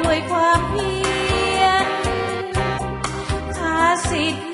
ด้วยความเพียรภาสิทธิ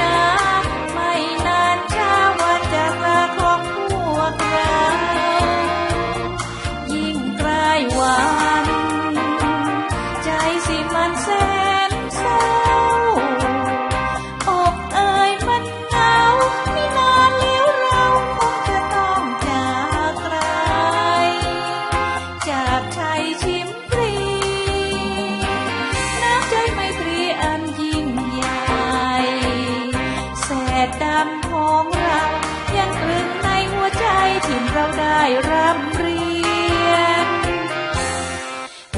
เราได้รับเรียน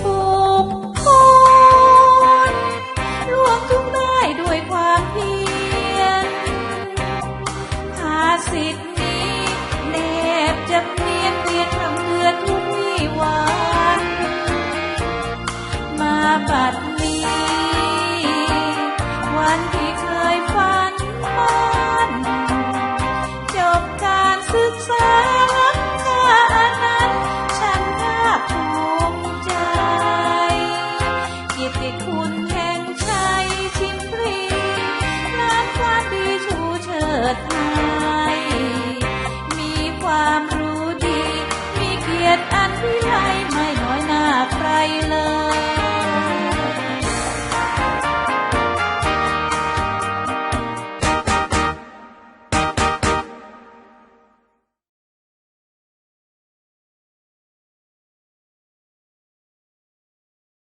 ทุกคนล่วงทุกได้ด้วยความเพียรภาสิทธิ คุณแห่งชัยชิมพรีรับควาดีชูเชิด